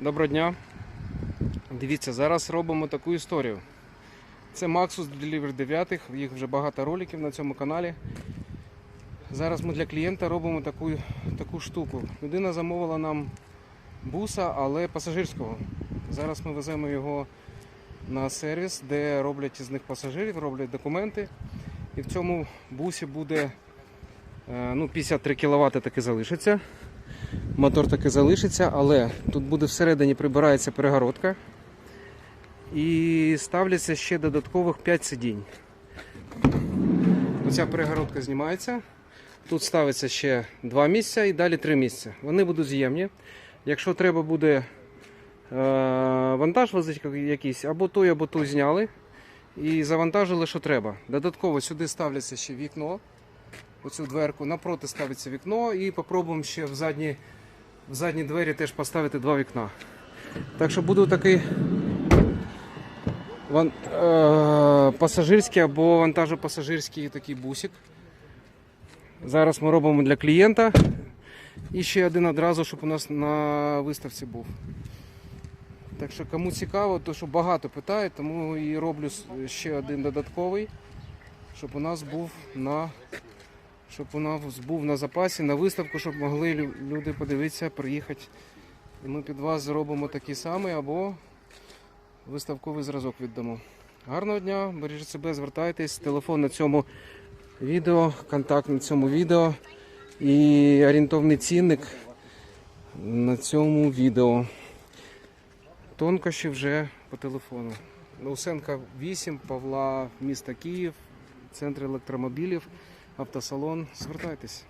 Доброго дня. Дивіться, зараз робимо таку історію. Це Maxus Deliver 9, їх вже багато роликів на цьому каналі. Зараз ми для клієнта робимо таку, таку штуку. Людина замовила нам буса, але пасажирського. Зараз ми веземо його на сервіс, де роблять із них пасажирів, роблять документи. І в цьому бусі буде е, ну, 53 кВт таки залишиться. Мотор таки залишиться, але тут буде всередині прибирається перегородка і ставляться ще додаткових 5 сидінь. Оця перегородка знімається. Тут ставиться ще 2 місця і далі 3 місця. Вони будуть з'ємні. Якщо треба буде е, вантаж возити якийсь, або той, або той зняли і завантажили, що треба. Додатково сюди ставляться ще вікно. Оцю дверку, напроти ставиться вікно і попробуємо ще в задні, в задні двері теж поставити два вікна. Так що буде такий ван, е, пасажирський або вантажопасажирський такий бусик. Зараз ми робимо для клієнта. І ще один одразу, щоб у нас на виставці був. Так що кому цікаво, то що багато питають, тому і роблю ще один додатковий, щоб у нас був на щоб нас був на запасі на виставку, щоб могли люди подивитися, приїхати. І ми під вас зробимо такий самий або виставковий зразок віддамо. Гарного дня, бережіть себе, звертайтесь. Телефон на цьому відео, контакт на цьому відео і орієнтовний цінник на цьому відео. Тонкощі вже по телефону. Лусенка 8, Павла, місто Київ, центр електромобілів, автосалон. Звертайтесь.